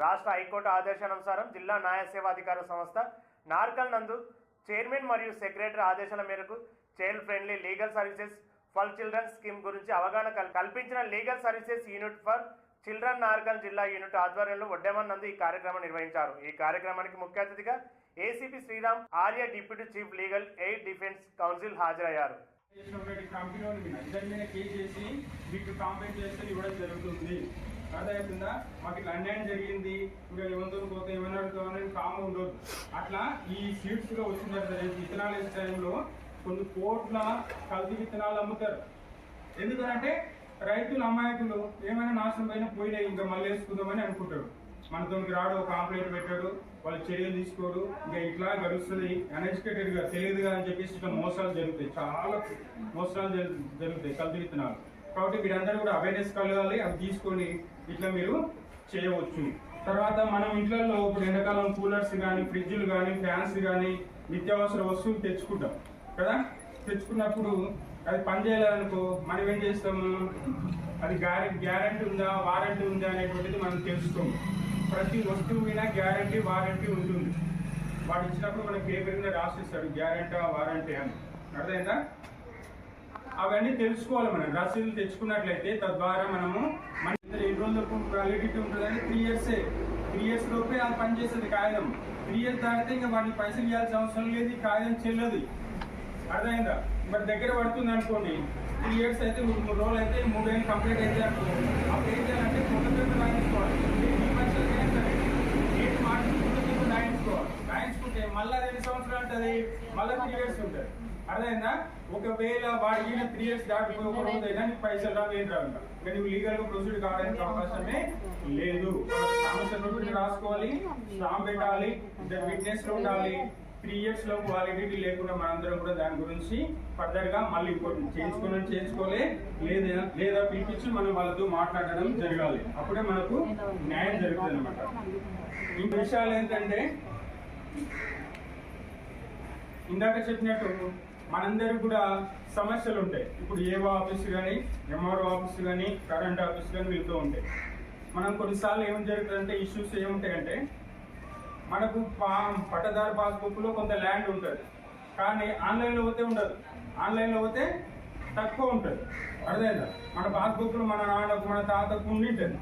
రాష్ట్ర హైకోర్టు ఆదేశానుసారం జిల్లా న్యాయ సేవాధికార సంస్థ నార్కల్ నందు చైర్మన్ మరియు సెక్రటరీ ఆదేశాల మేరకు child friendly legal services for children scheme గురించి అవగాహన కల్- కల్పించిన legal services unit for children నార్కల్ జిల్లా యూనిట్ ఆధ్వర్యంలో ఒడ్డెమన్ నందు ఈ కార్యక్రమం నిర్వహించారు. ఈ కార్యక్రమానికి ముఖ్య అతిథిగా ACP Sriram Arya deputy chief legal aid defence counsel హాజరయ్యారు. కంపెనీ వాళ్ళు మీ మీద కేసు చేసి మీకు కాంపెన్సేషన్ ఇవ్వడం జరుగుతుంది. అర్థమవుతుందా మాకు ఇట్లా అన్యాయం జరిగింది ఇంకా ఏమంతో పోతే ఏమన్నా అడుగుతామని కామ ఉండదు. అట్లా ఈ సీడ్స్గా వచ్చిన తర్వాత విత్తనాలు వేసే టైంలో కొన్ని కోట్ల కల్తీ విత్తనాలు అమ్ముతారు. ఎందుకంటే రైతులు అమాయకులు ఏమైనా నాశనం పైన పోయినాయి ఇంకా మళ్ళీ వేసుకుందామని అనుకుంటారు. మనతోనికి రాడు ఒక కాంప్లైంట్ పెట్టాడు వాళ్ళు చర్యలు తీసుకోడు ఇంకా ఇట్లా గడుస్తుంది. అన్ఎడ్యుకేటెడ్గా తెలియదుగా అని చెప్పేసి ఇట్లా మోసాలు జరుగుతాయి. చాలా మోసాలు జరుగుతాయి కల్తీ విత్తనాలు. కాబట్టి మీరందరూ కూడా అవేర్నెస్ కలగాలి అవి తీసుకొని ఇట్లా మీరు చేయవచ్చు. తర్వాత మనం ఇంట్లో ఇప్పుడు ఎండాకాలం కూలర్స్ కానీ ఫ్రిడ్జ్లు కానీ ఫ్యాన్స్ కానీ నిత్యావసర వస్తువులు తెచ్చుకుంటాం. కదా? తెచ్చుకున్నప్పుడు అది పని చేయాలనుకో మనం ఏం చేస్తాము అది గ్యారంటీ ఉందా వారంటీ ఉందా అనేటువంటిది మనం తెలుసుకోము ప్రతి వస్తువు మీద గ్యారంటీ వారంటీ ఉంటుంది. వాడు ఇచ్చినప్పుడు మనకి పేపర్ మీద రాసిస్తాడు గ్యారంటీ వారంటీ అని. అర్థమైందా? అవన్నీ తెలుసుకోవాలి మనం. రసీదులు తెచ్చుకున్నట్లయితే తద్వారా మనము మన ఇద్దరు ఎన్ని రోజులకు వ్యాలిడిటీ ఉంటుందంటే త్రీ ఇయర్స్ త్రీ ఇయర్స్ లోపే అది పనిచేస్తుంది కాగితం. త్రీ ఇయర్స్ దాటితే ఇంకా వాటికి పైసలు ఇవ్వాల్సిన అవసరం లేదు ఈ కాగితం చెల్లదు. అర్థమైందా? మరి దగ్గర పడుతుంది అనుకోండి త్రీ ఇయర్స్ అయితే మూడు మూడు రోజులు అయితే మూడేళ్ళు కంప్లీట్ అయితే అనుకో అప్పుడు ఏం చేయాలంటే మళ్ళీ రెండు సంవత్సరాలు ఉంటుంది మళ్ళీ త్రీ ఇయర్స్ ఉంటుంది. అర్థమైందా? ఒకవేళ వాడికి త్రీ ఇయర్స్ దాటిపోయి ఒక రోజు అయినా నీకు పైసలు రావు ఏం రావు ఇంకా. నువ్వు లీగల్గా ప్రొసీడ్ కావడానికి అవకాశమే లేదు. సమస్య రాసుకోవాలి స్టాంప్ పెట్టాలి ఇద్దరు విట్నెస్ ఉండాలి త్రీ ఇయర్స్లో వాలిడిటీ లేకుండా మనందరం కూడా దాని గురించి ఫర్దర్గా మళ్ళీ ఇంకోటి చేయించుకుని చేయించుకోలే లేదా లేదా పిలిపించి మనం వాళ్ళతో మాట్లాడడం జరగాలి. అప్పుడే మనకు న్యాయం జరుగుతుంది అనమాట ఈ విషయాలు ఏంటంటే ఇందాక చెప్పినట్టు మనందరికి కూడా సమస్యలు ఉంటాయి ఇప్పుడు ఏవో ఆఫీస్ కానీ ఎంఆర్ఓ ఆఫీస్ కానీ కరెంట్ ఆఫీస్ కానీ వెళ్తూ ఉంటాయి. మనం కొన్నిసార్లు ఏం జరుగుతుందంటే ఇష్యూస్ ఏముంటాయంటే మనకు పా- పట్టదారు పాస్బుక్లో కొంత ల్యాండ్ ఉంటుంది. కానీ ఆన్లైన్లో పోతే ఉండదు. ఆన్లైన్లో పోతే తక్కువ ఉంటుంది. అర్థమైందా? మన పాస్బుక్లు మన నాన్నకు మన తాతకు ఉండింటుంది.